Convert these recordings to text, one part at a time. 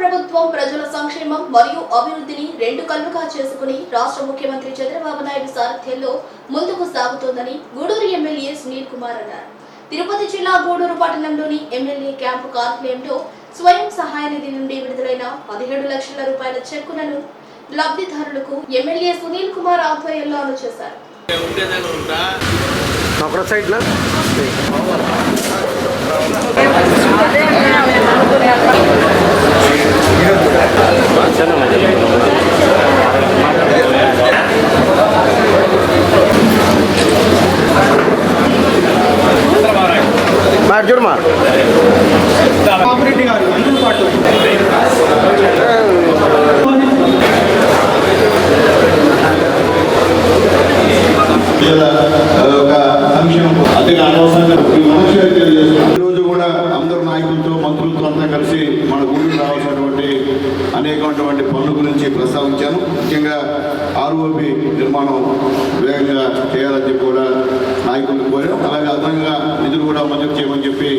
ప్రభుత్వం ప్రజల సంక్షేమం మరియు అభివృద్ధిని రెండు కళ్ళుగా చేసుకుని రాష్ట్ర ముఖ్యమంత్రి చంద్రబాబు నాయుడు సారథ్యంలో ముందుకు సాగుతోందని గూడూరు ఎమ్మెల్యే సునీల్ కుమార్ అన్నారు. తిరుపతి జిల్లా గూడూరు పట్టణంలోని ఎమ్మెల్యే క్యాంపు కార్యాలయంలో స్వయం సహాయ నిధి నుండి విడుదలైన పదిహేడు లక్షల రూపాయల చెక్కులను లబ్ధిదారులకు ఎమ్మెల్యే సునీల్ కుమార్ ఆధ్వర్యంలో అందజేశారు. అక్కడ సైడ్లో? మాట ఒక అంశం. అందుకే అనవసరంగా ఈ మనుషులు తెలియజేస్తున్నాం అందరు మంత్రులతో అంతా కలిసి మన ఊరికి రావాల్సినటువంటి అనేకమైనటువంటి పనుల గురించి ప్రస్తావించాను. ముఖ్యంగా ఆర్ఓబి నిర్మాణం వేగంగా చేయాలని చెప్పి కూడా నాయకులకు కోరాం అలాగే అదనంగా నిధులు కూడా మంజూరు చేయమని చెప్పి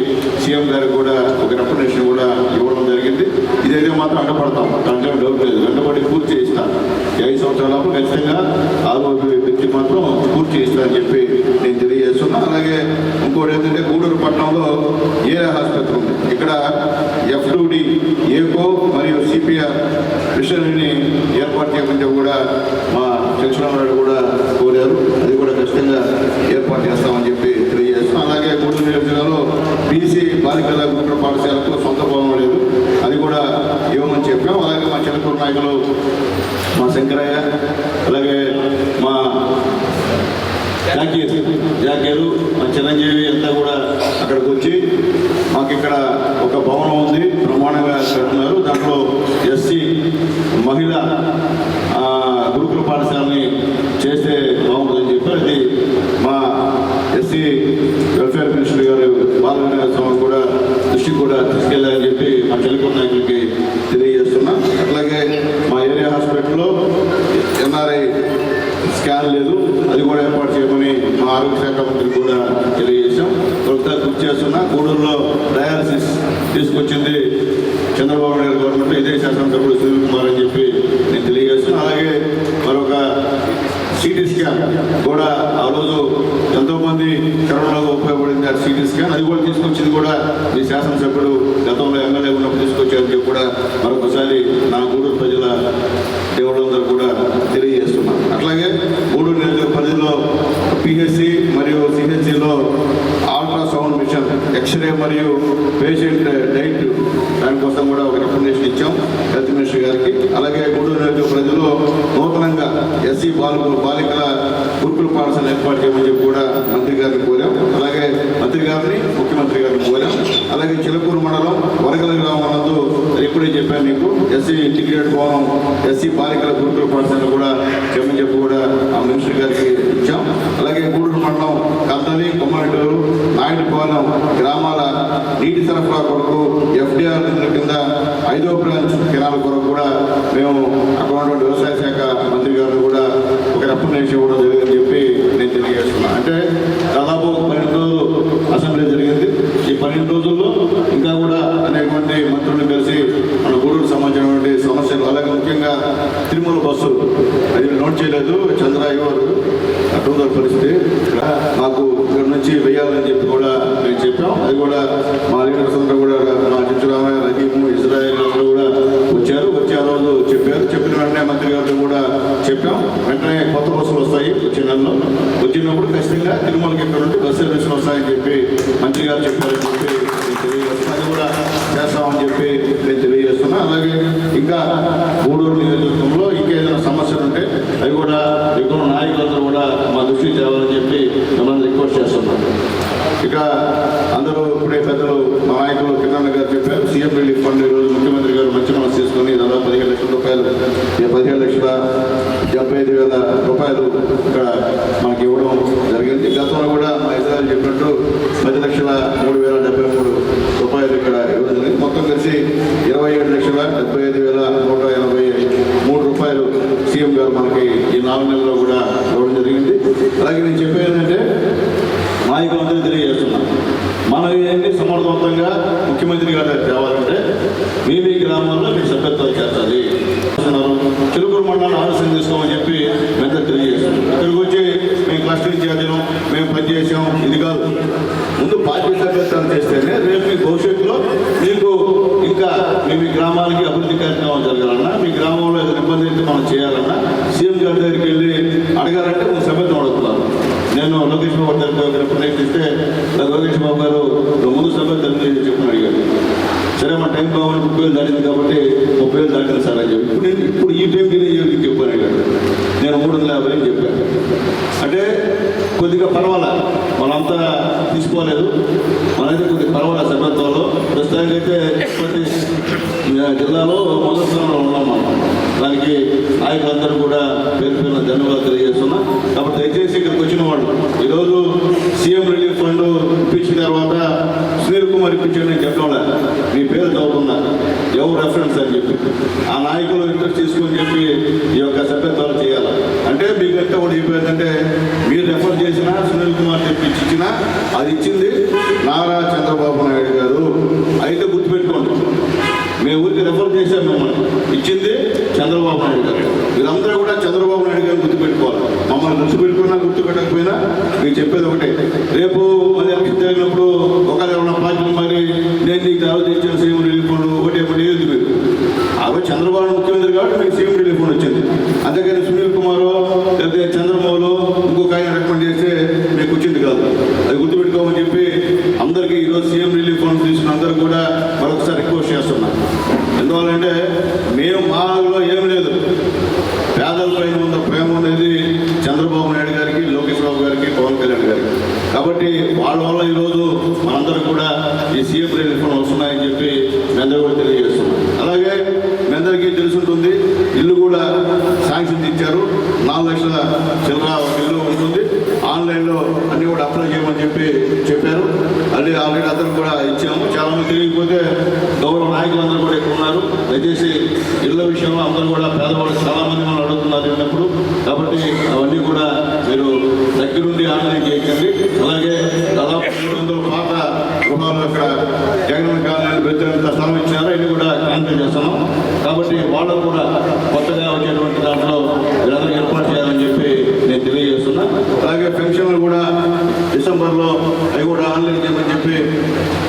సీఎం గారికి కూడా ఒక రికమెండేషన్ కూడా ఇవ్వడం జరిగింది. ఇదైతే మాత్రం అడ్డపడతాం దాంట్లో డౌట్ లేదు. వెంటబడి పూర్తి చేయిస్తాను ఐదు సంవత్సరాలకు ఖచ్చితంగా ఆర్ఓబి వ్యక్తి మాత్రం పూర్తి చేస్తానని చెప్పి నేను తెలియజేస్తున్నా. అలాగే ఇంకోటి ఏంటంటే గూడూరు పట్టణంలో ఏరియా హాస్పిటల్ ఉంది? ఇక్కడ ఎఫ్డూడి ఏకో మరియు సిపిఆర్ మిషనరీని ఏర్పాటు చేయమంటే కూడా మా చంద్రబాబు కూడా కోరారు. అది కూడా ఖచ్చితంగా ఏర్పాటు చేస్తామని చెప్పి తెలియజేస్తున్నాం అలాగే గూడూరు నియోజకవర్గంలో బీసీ బాలికల గుంటూరు పాఠశాలకు సొంత భవనం లేదు అది కూడా ఇవ్వమని చెప్పాం అలాగే మా చిలకూరు నాయకులు మా శంకరయ్య అలాగే మా జాకీర్ జాకీరు మా చిరంజీవి అంతా కూడా అక్కడికి వచ్చి మాకు ఇక్కడ ఒక భవనం ఉంది ప్రమాణంగా కడుతున్నారు. దాంట్లో ఎస్సీ మహిళ గురుకుల పాఠశాలని చేస్తే బాగుంటుందని చెప్పి అది మా ఎస్సీ వెల్ఫేర్ మినిస్టర్ గారు బాలవినాయక స్వామి కూడా దృష్టికి కూడా తీసుకెళ్ళాలని చెప్పి మా టెలికాం నాయకులకి తెలియజేస్తున్నా. అట్లాగే మా ఏరియా హాస్పిటల్లో ఎన్ఆర్ఐ స్కాన్ లేదు. అది కూడా ఏర్పాటు చేయమని మా ఆరోగ్య శాఖ మంత్రి కూడా తెలియజేశాం. ఒకసారి గుర్తు చేస్తున్నా గూడూరులో డయాలసిస్ తీసుకొచ్చింది చంద్రబాబు నాయుడు గవర్నమెంట్ ఇదే శాసనసభ్యుడు సునీల్ కుమార్ అని చెప్పి నేను తెలియజేస్తున్నా. అలాగే మరొక సిటీ స్కాన్ కూడా ఆ రోజు ఎంతోమంది కరోనాలో ఉపయోగపడింది ఆ సిటీ స్కాన్. అది కూడా తీసుకొచ్చింది కూడా మీ శాసనసభ్యుడు గతంలో ఎమ్మెల్యే ఉన్నప్పుడు తీసుకొచ్చారని చెప్పి కూడా మరొకసారి నా గూడూరు ప్రజల దేవుళ్ళందరూ కూడా తెలియజేస్తున్నాను అట్లాగే గూడూరు నియోజక పరిధిలో పిహెచ్సి మరియు సిహెచ్సిలో అల్ట్రాసౌండ్ మిషన్ ఎక్స్రే మరియు పేషెంట్ డైట్ దానికోసం కూడా ఒక రికమెండేషన్ ఇచ్చాం హెల్త్ మినిస్టర్ గారికి అలాగే గూడూరు నియోజక పరిధిలో నూతనంగా ఎస్సీ బాలికలు బాలికల గురుకుల పాఠశాల ఏర్పాటు చేయమని చెప్పి కూడా మంత్రి గారిని కోరాం. అలాగే మంత్రి గారిని ముఖ్యమంత్రి గారిని కోరాం. అలాగే చిలకూరు మండలం వరగల గ్రామం ఇప్పుడే చెప్పాను మీకు ఎస్సీ ఇంటిగ్రేటెడ్ భవనం ఎస్సీ బాలికల గురుకుల పాఠశాల కూడా చేయమని చెప్పి కూడా ఆ మినిస్టర్ గారికి ఇచ్చాం. అలాగే గూడూరు మండలం కద్దలి కొమ్మటూరు నాయుడుపాలెం గ్రామాల నీటి సరఫరా కొరకు ఎఫ్డీఆర్ కింద ఐదో బ్రాంచ్ కెనాల కొరకు కూడా మేము అక్కడ ఉన్నటువంటి వ్యవసాయ శాఖ మంత్రి గారిని కూడా ఒక రికమెండేషన్ ఇవ్వడం జరిగిందని చెప్పి నేను తెలియజేస్తున్నాను అంటే దాదాపు పన్నెండు రోజులు అసెంబ్లీ జరిగింది ఈ పన్నెండు రోజుల్లో ఇంకా కూడా అనేక మంది మంత్రులను కలిసి మన గూడూరు సంబంధించినటువంటి సమస్యలు అలాగే ముఖ్యంగా తిరుమల బస్సు అది నోట్ చేయలేదు చంద్ర గారు అటువంటి పరిస్థితి మాకు ఇక్కడ నుంచి వెయ్యాలని చెప్పి కూడా మేము చెప్పాం అది కూడా మా లీడర్స్ అందరూ కూడా మా చిచ్చురామయ్య రహీము ఇజ్రాయెల్ అందరూ కూడా వచ్చారు వచ్చే ఆ రోజు చెప్పారు. చెప్పిన వెంటనే మంత్రి గారితో కూడా చెప్పాం. వెంటనే కొత్త బస్సులు వస్తాయి వచ్చే నెలలో వచ్చినప్పుడు ఖచ్చితంగా తిరుమలకి ఇక్కడ నుండి బస్ సర్వీసులు వస్తాయని చెప్పి మంత్రి గారు చెప్పారని చెప్పి నేను తెలియజేస్తున్నా అది కూడా చేస్తామని చెప్పి నేను తెలియజేస్తున్నా అలాగే ఇంకా గూడూరు నియోజకవర్గంలో ఇంకా ఏదైనా సమస్యలు ఉంటే అవి కూడా ఇక్కడ ఉన్న నాయకులందరూ కూడా మా దృష్టికి తేవాలని చెప్పి మిమ్మల్ని రిక్వెస్ట్ చేస్తున్నాం ఇక అందరూ ఇప్పుడే పెద్దలు మా నాయకులు కిరణ్ గారు చెప్పారు సీఎం రిలీఫ్ ఫండ్ ఈరోజు ముఖ్యమంత్రి గారు మంచి మనసు తీసుకొని దాదాపు పదిహేను లక్షల రూపాయలు ఈ పదిహేను లక్షల డెబ్బై ఐదు వేల రూపాయలు ఇక్కడ మనకి ఇవ్వడం జరిగింది గతంలో కూడా మా ఇజ్రాయల్ చెప్పినట్టు పది లక్షల మూడు వేల డెబ్బై మూడు రూపాయలు ఇక్కడ ఇవ్వడం జరిగింది మొత్తం కలిసి ఇరవై ఏడు లక్షల డెబ్బై ఐదు వేల నూట ఎనభై మూడు రూపాయలు సీఎం గారు మనకి ఈ నాలుగు నెలల్లో కూడా ఇవ్వడం జరిగింది అలాగే నేను చెప్పేది ఏంటంటే నాయకులందరూ తెలియజేస్తున్నాం మనం ఏంటి సమర్థవంతంగా విస్తృతంగా ముఖ్యమంత్రి గారి దగ్గర తేవాలంటే మీ మీ గ్రామాల్లో మీరు సభ్యత్వాలు చేర్చాలి చిలుకూరు మండలాన్ని ఆలస్యం చేస్తామని చెప్పి మెంత తెలియజేస్తాం ఇక్కడికి వచ్చి మేము క్లస్టర్ చేద్దాం మేము పనిచేసాం ఇది కాదు. ముందు పార్టీ సభ్యత్వాలు చేస్తేనే రేపు మీ భవిష్యత్తులో మీకు ఇంకా మీ మీ గ్రామానికి అభివృద్ధి కార్యక్రమం జరగాలన్నా మీ గ్రామంలో ఏదైనా ఇబ్బంది అయితే మనం చేయాలన్నా సీఎం గారి దగ్గరికి వెళ్ళి అడగాలంటే ముందు సభ్యత్వం అడుగుతున్నారు నేను లోకేష్ బాబు గారి దగ్గర ప్రయత్నిస్తే లోకేష్ బాబు గారు ముందు సభ్యత్వం చెప్పిన అడిగారు. సరే మా టైం కావాలి ముప్పై వేలు దాటింది కాబట్టి ముప్పై వేలు దాటింది సార్ అని చెప్పి. ఇప్పుడు ఇప్పుడు ఈ టైంకి నేను చెప్పాను అడిగాడు నేను మూడు వందల యాభై అని చెప్పాను అంటే కొద్దిగా పర్వాలా అంతా తీసుకోలేదు. మనైతే కొద్దిగా పర్వాలా సభ్యత్వంలో ప్రస్తుతానికి అయితే ప్రతి జిల్లాలో మొదటి స్థానంలో ఉన్నాం మనం. దానికి నాయకులందరూ కూడా పేరు పేరున ధన్యవాదాలు తెలియజేస్తున్నా. కాబట్టి దయచేసి ఇక్కడికి వచ్చిన వాళ్ళు ఈరోజు సీఎం రిలీఫ్ ఫండ్ ఇప్పించిన తర్వాత సునీల్ కుమార్ ఇప్పించాడు నేను చెప్పడం మీ పేరు చదువుతున్నా. ఎవరు రెఫరెన్స్ అని చెప్పి. ఆ నాయకులు ఇంట్రెస్ట్ తీసుకుని చెప్పి ఈ యొక్క సభ్యత్వాలు చేయాలి? అంటే ఎంత కూడా చెప్పేదంటే మీరు రెఫర్ చేసినా సునీల్ కుమార్ తెప్పించి ఇచ్చిన అది ఇచ్చింది నారా చంద్రబాబు నాయుడు గారు. అయితే గుర్తుపెట్టుకోండి మేము ఊరికి రెఫర్ చేశాం మిమ్మల్ని. ఇచ్చింది చంద్రబాబు నాయుడు గారు. వీరందరూ కూడా చంద్రబాబు నాయుడు గారిని గుర్తుపెట్టుకోవాలి. మమ్మల్ని గుర్తుపెట్టుకున్నా గుర్తుపెట్టకపోయినా మీకు చెప్పేది ఒకటే. రేపు మళ్ళీ ఎలక్షన్ జరిగినప్పుడు ఒకవేళ ఎవరైనా పార్టీలు మరి నేను నీకు దావత్ ఇచ్చాను సీఎం రిలీఫ్ ఫండ్ ఒకటి ఒకటి ఏది మీరు ఆ రోజు చంద్రబాబు నాయుడు ముఖ్యమంత్రి కాబట్టి మీకు సీఎం రిలీఫ్ ఫండ్ వచ్చింది అంతేకాని సునీల్ కుమార్ లేకపోతే చంద్రబాబులో ఇంకొక ఆయన రికమెండ్ చేస్తే మీకు వచ్చింది కాదు అది గుర్తుపెట్టుకోమని చెప్పి అందరికీ ఈరోజు సీఎం రిలీఫ్ ఫండ్ తీసుకున్న అందరూ కూడా మరొకసారి రిక్వెస్ట్ చేస్తున్నా అంటే మేము మాలో ఏం లేదు. పేదల పైన ఉన్న ప్రేమ అనేది చంద్రబాబు నాయుడు గారికి లోకేష్ బాబు గారికి పవన్ కళ్యాణ్ గారికి. కాబట్టి వాళ్ళ వల్ల ఈరోజు మనందరం కూడా ఈ సీఎం రిలీఫ్ ఫండ్ వస్తున్నాయని చెప్పి మీ కూడా తెలియజేస్తున్నాం. అలాగే మీ తెలుసుంటుంది ఇల్లు కూడా శాంక్షన్ ఇచ్చారు నాలుగు లక్షల చిల్లర ఒక ఇల్లు ఉంటుంది. ఆన్లైన్లో అన్ని కూడా అప్లై చేయమని చెప్పి చెప్పారు. అన్ని ఆల్రెడీ అందరూ కూడా ఇచ్చాము. చాలా తిరిగిపోతే తెలియకపోతే గౌరవ నాయకులందరూ కూడా ఇక్కడ ఉన్నారు. దయచేసి ఇళ్ళ విషయంలో అందరూ కూడా పేదవాళ్ళు చాలా మంది మనం అడుగుతున్నారు విన్నప్పుడు. కాబట్టి అవన్నీ కూడా మీరు దగ్గరుండి ఆన్లైన్ చేయించండి. అలాగే దాదాపు మూడు వందల పాత గృహాలు అక్కడ జగన్ కాలనీ ప్రత్యేకంత స్థలం ఇచ్చినారు. ఇవి కూడా క్యాన్సిల్ చేస్తున్నాం. కాబట్టి వాళ్ళకు కూడా కొత్తగా వచ్చేటువంటి దాంట్లో వీరందరూ ఏర్పాటు చేయాలని చెప్పి నేను తెలియజేస్తున్నా అలాగే పెన్షన్లు కూడా డిసెంబర్లో అవి కూడా ఆన్లైన్ చేయమని చెప్పి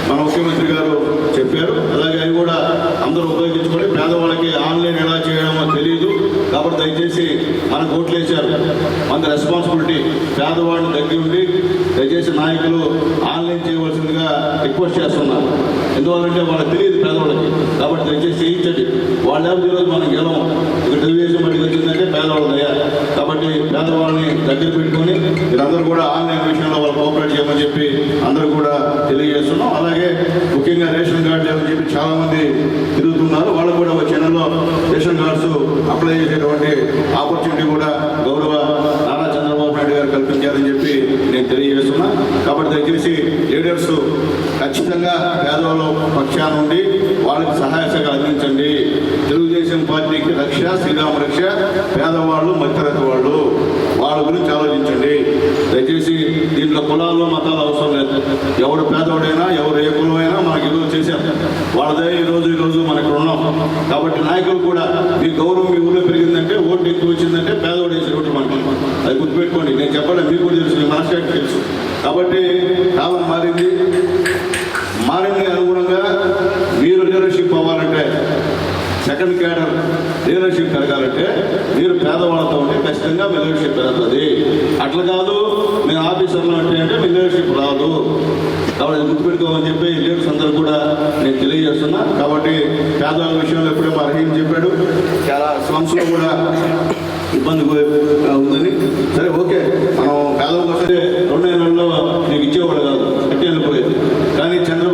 మన ముఖ్యమంత్రి గారు చెప్పారు. అలాగే అవి కూడా అందరూ ఉపయోగించుకొని పేదవాళ్ళకి ఆన్లైన్ ఎలా చేయడమో తెలియదు కాబట్టి దయచేసి మనకు ఓట్లు వేశారు మన రెస్పాన్సిబిలిటీ పేదవాడిని దగ్గర ఉండి దయచేసి నాయకులు ఆన్లైన్ చేయవలసిందిగా రిక్వెస్ట్ చేస్తున్నారు. ఎందువల్లంటే వాళ్ళకి తెలియదు పేదవాళ్ళకి. కాబట్టి దయచేసి చేయించండి. వాళ్ళ ఈరోజు మనం గెలవం? ఇక్కడ తెలుగుదేశం బయటకు పేదవాళ్ళు దయ కాబట్టి పేదవాళ్ళని దగ్గర పెట్టుకొని మీరందరూ కూడా ఆన్లైన్ విషయంలో వాళ్ళు కోఆపరేట్ చేయమని చెప్పి అందరూ కూడా తెలియజేస్తున్నాం. అలాగే ముఖ్యంగా రేషన్ కార్డు లేవని చెప్పి చాలామంది తిరుగుతున్నారు. వాళ్ళు కూడా వచ్చే నెలలో రేషన్ కార్డ్స్ అప్లై చేసేటువంటి ఆపర్చునిటీ కూడా గౌరవ నారా చంద్రబాబు నాయుడు గారు కల్పించారని చెప్పి నేను తెలియజేస్తున్నా. కాబట్టి దయచేసి లీడర్స్ ఖచ్చితంగా పేదవాళ్ళ పక్షాన నుండి వాళ్ళకి సహాయ శాఖ అందించండి. రక్ష శ్రీరామ రక్ష పేదవాళ్ళు మధ్యతరగతి వాళ్ళు వాళ్ళ గురించి ఆలోచించండి. దయచేసి దీంట్లో కులాల్లో మతాలు అవసరం లేదు. ఎవడు పేదవాడైనా ఎవరు ఏ కులమైనా మనకి ఈరోజు చేశారు. వాళ్ళదే ఈ రోజు మనకు రోజు ఉన్నాం కాబట్టి నాయకులు కూడా మీ గౌరవం మీ ఊళ్ళో పెరిగింది ఖచ్చితంగా పెరుగుతుంది అట్లా కాదు మేము ఆఫీసర్లు అంటే అంటే మీ రాదు. కాబట్టి అది గుర్తుపెట్టుకోమని చెప్పి లీడర్స్ అందరూ కూడా నేను తెలియజేస్తున్నా. కాబట్టి పేదవాళ్ళ విషయంలో ఎప్పుడే మా రహీం చెప్పాడు. చాలా సంస్థలు కూడా ఇబ్బంది ఉందని. సరే ఓకే. మనం పేదవాళ్ళకి వస్తే రెండు నెలల్లో నీకు ఇచ్చేవాడు కాదు. కట్టి వెళ్ళిపోయేది కానీ చంద్ర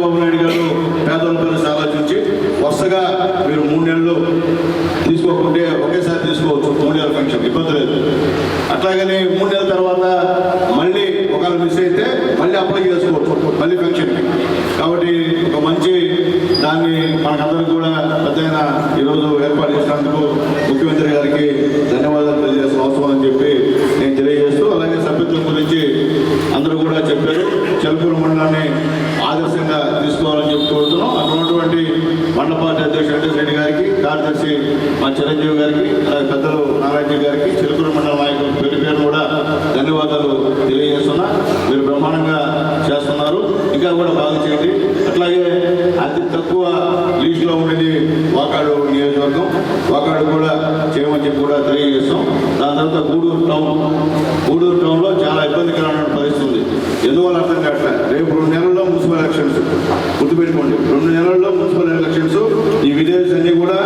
కూడా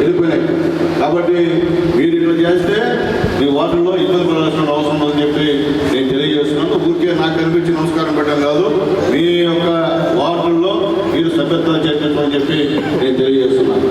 వెళ్ళిపోయినాయి. కాబట్టి మీరు ఇట్లా చేస్తే మీ వాటర్లో ఇబ్బంది పడాల్సిన అవసరం ఉందని చెప్పి నేను తెలియజేస్తున్నాను. ఊరికే నాకు కనిపించి నమస్కారం పెట్టడం కాదు. మీ యొక్క వార్డుల్లో మీరు సభ్యత్వం చేసినట్టు చెప్పి నేను తెలియజేస్తున్నాను.